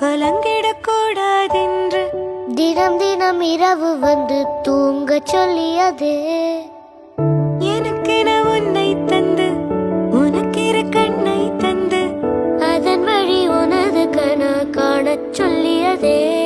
கலங்கிடக்கூடாதென்று. தினம் தினம் இரவு வந்து தூங்க சொல்லியதே. எனக்கென உன்னை தந்து உனக்கிரு கண்ணை தந்து அதன் வழி உனது கன காணச் சொல்லியதே.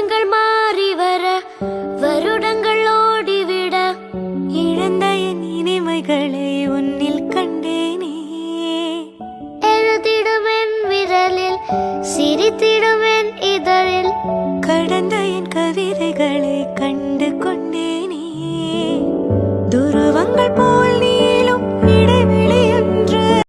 பருவங்கள் மாறி வர வருடங்கள் ஓடிவிட இழந்த என் இனிமைகளை உன்னில் கண்டேன்.